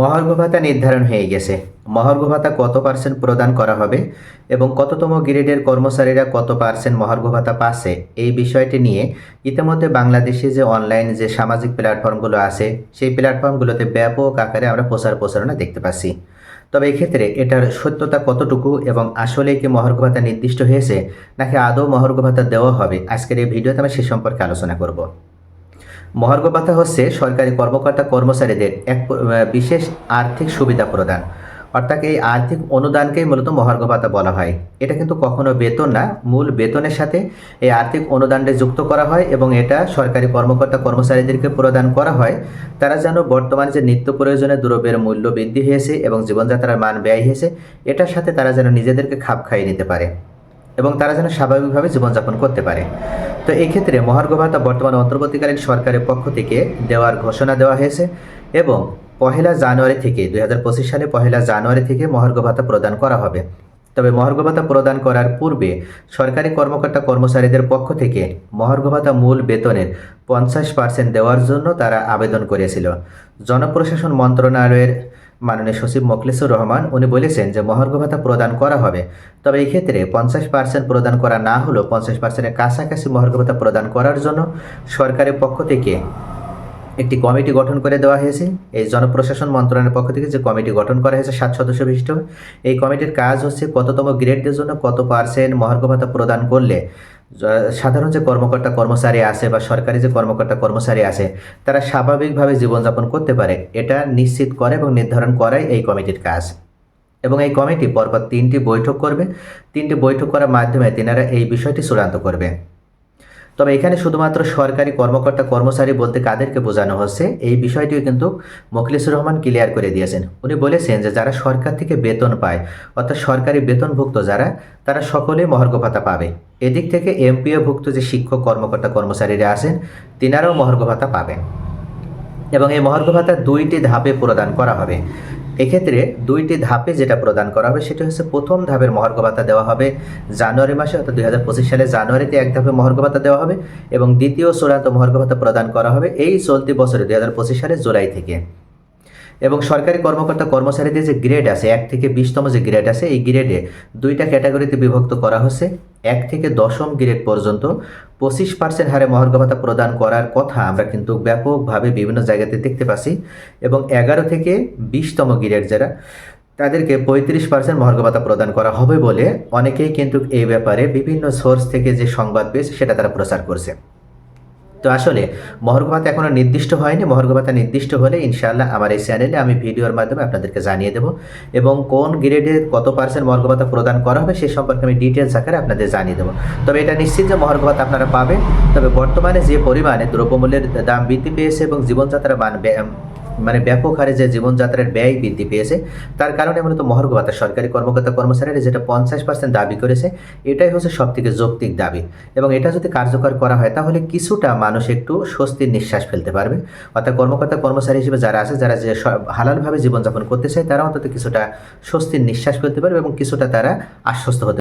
মহার্ঘ ভাতা নির্ধারণ হয়ে গেছে। মহার্ঘ ভাতা কত পার্সেন্ট প্রদান করা হবে এবং কততম গ্রেডের কর্মচারীরা কত পার্সেন্ট মহার্ঘ ভাতা পাচ্ছে এই বিষয়টি নিয়ে ইতিমধ্যে বাংলাদেশে যে অনলাইন যে সামাজিক প্ল্যাটফর্মগুলো আছে, সেই প্ল্যাটফর্মগুলোতে ব্যাপক আকারে আমরা প্রচার প্রচারণা দেখতে পাচ্ছি। তবে এক্ষেত্রে এটার সত্যতা কতটুকু এবং আসলে কি মহার্ঘ ভাতা নির্দিষ্ট হয়েছে নাকি আদৌ মহার্ঘ ভাতা দেওয়া হবে, আজকের এই ভিডিওতে আমরা সে সম্পর্কে আলোচনা করব। মহার্ঘ ভাতা হচ্ছে সরকারি কর্মকর্তা কর্মচারীদের এক বিশেষ আর্থিক সুবিধা প্রদান। অর্থাৎ এই আর্থিক অনুদানকেই মূলত মহার্ঘ ভাতা বলা হয়। এটা কিন্তু কখনো বেতন না, মূল বেতনের সাথে এই আর্থিক অনুদানটা যুক্ত করা হয় এবং এটা সরকারি কর্মকর্তা কর্মচারীদেরকে প্রদান করা হয়। তারা যেন বর্তমানে যে নিত্য প্রয়োজনে দ্রব্যের মূল্য বৃদ্ধি হয়েছে এবং জীবনযাত্রার মান ব্যয় হয়েছে, এটার সাথে তারা যেন নিজেদেরকে খাপ খাইয়ে নিতে পারে। এবং তারা যেন স্বাভাবিকভাবে জীবনযাপন করতে পারে। তো এই ক্ষেত্রে মহার্ঘ ভাতা বর্তমানে অন্তর্বর্তীকালীন সরকারের পক্ষ থেকে দেওয়ার ঘোষণা দেওয়া হয়েছে এবং পহেলা জানুয়ারি থেকে দু হাজার পঁচিশ সালে পহেলা জানুয়ারি থেকে মহার্ঘ ভাতা প্রদান করা হবে। তবে মহার্ঘ ভাতা প্রদান করার পূর্বে সরকারি কর্মকর্তা কর্মচারীদের পক্ষ থেকে মহার্ঘ ভাতা মূল বেতনের পঞ্চাশ পার্সেন্ট দেওয়ার জন্য তারা আবেদন করেছিল। জনপ্রশাসন মন্ত্রণালয়ের মাননীয় সচিব মোখলেসুর রহমান, উনি বলেছেন যে মহার্ঘ ভাতা প্রদান করা হবে। তবে এই ক্ষেত্রে পঞ্চাশ পার্সেন্ট প্রদান করা না হলেও পঞ্চাশ পার্সেন্টের কাছাকাছি মহার্ঘ ভাতা প্রদান করার জন্য সরকারের পক্ষ থেকে একটি কমিটি গঠন করে দেওয়া হয়েছে। এই জনপ্রশাসন মন্ত্রণালয়ের পক্ষ থেকে যে কমিটি গঠন করা হয়েছে, সাত সদস্য বিশিষ্ট, এই কমিটির কাজ হচ্ছে কততম গ্রেডের জন্য কত পার্সেন্ট মহার্ঘ ভাতা প্রদান করলে সাধারণ যে কর্মকর্তা কর্মচারী আছে বা সরকারি যে কর্মকর্তা কর্মচারী আছে, তারা স্বাভাবিকভাবে জীবনযাপন করতে পারে। এটা নিশ্চিত করে এবং নির্ধারণ করাই এই কমিটির কাজ। এবং এই কমিটি পরপর তিনটি বৈঠক করবে। তিনটি বৈঠক করার মাধ্যমে তিনারা এই বিষয়টি চূড়ান্ত করবে তবে এখানে শুধুমাত্র সরকারি কর্মকর্তা কর্মচারী বলতে কাদেরকে বোঝানো হচ্ছে, এই বিষয়টিও কিন্তু মখলিসুর রহমান ক্লিয়ার করে দিয়েছেন। উনি বলেছেন যে যারা সরকার থেকে বেতন পায়, অর্থাৎ সরকারি বেতনভুক্ত যারা, তারা সকলেই মহর্গ ভাতা পাবে। এদিক থেকে এমপিওভুক্ত যে শিক্ষক, কর্মকর্তা, কর্মচারীরা আছেন, তিনারাও মহর্গ ভাতা পাবেন। এবং এই মহার্ঘ ভাতা দুইটি ধাপে প্রদান করা হবে। এক্ষেত্রে দুইটি ধাপে যেটা প্রদান করা হবে, সেটা হচ্ছে প্রথম ধাপের মহার্ঘ ভাতা দেওয়া হবে জানুয়ারি মাসে, অর্থাৎ দুই হাজার পঁচিশ সালে জানুয়ারিতে এক ধাপে মহার্ঘ ভাতা দেওয়া হবে এবং দ্বিতীয় চূড়ান্ত মহার্ঘ ভাতা প্রদান করা হবে এই চলতি বছরে দুই হাজার পঁচিশ সালে জুলাই থেকে। এবং সরকারি কর্মকর্তা কর্মচারীদের যে গ্রেড আছে, এক থেকে বিশতম যে গ্রেড আছে, এই গ্রেডে দুইটা ক্যাটাগরিতে বিভক্ত করা হচ্ছে এক থেকে দশম গ্রেড পর্যন্ত পঁচিশ পার্সেন্ট হারে মহার্ঘ ভাতা প্রদান করার কথা আমরা কিন্তু ব্যাপকভাবে বিভিন্ন জায়গাতে দেখতে পাচ্ছি। এবং এগারো থেকে বিশতম গ্রেড যারা, তাদেরকে পঁয়ত্রিশ পার্সেন্ট মহার্ঘ ভাতা প্রদান করা হবে বলে অনেকেই কিন্তু এই ব্যাপারে বিভিন্ন সোর্স থেকে যে সংবাদ পেয়েছে, সেটা তারা প্রচার করছে। তো আসলে মহর্ঘভাত এখনও নির্দিষ্ট হয়নি। মহর্ঘভাতা নির্দিষ্ট হলে ইনশাআল্লাহ আমার এই চ্যানেলে আমি ভিডিওর মাধ্যমে আপনাদেরকে জানিয়ে দেবো এবং কোন গ্রেডে কত পার্সেন্ট মহার্ঘ ভাতা প্রদান করা হবে সে সম্পর্কে আমি ডিটেলস আকারে আপনাদের জানিয়ে দেবো। তবে এটা নিশ্চিত যে মহার্ঘ ভাতা আপনারা পাবেন। তবে বর্তমানে যে পরিমাণে দ্রব্যমূল্যের দাম বৃদ্ধি পেয়েছে এবং জীবনযাত্রার মান মানে ব্যাপক হারে যে জীবনযাত্রার ব্যয় বৃদ্ধি পেয়েছে, তার কারণে মূলত মহার্ঘ ভাতা সরকারি কর্মকর্তা কর্মচারীরা যেটা পঞ্চাশ পার্সেন্ট দাবি করেছে, এটাই হচ্ছে সব থেকে যৌক্তিক দাবি। এবং এটা যদি কার্যকর করা হয়, তাহলে কিছুটা মানুষ একটু স্বস্তির নিঃশ্বাস ফেলতে পারবে। অর্থাৎ কর্মকর্তা কর্মচারী হিসেবে যারা আছে, যারা যে হালালভাবে জীবনযাপন করতে চায় তারা অন্তত কিছুটা স্বস্তির নিঃশ্বাস ফেলতে পারবে এবং কিছুটা তারা আশ্বস্ত হতে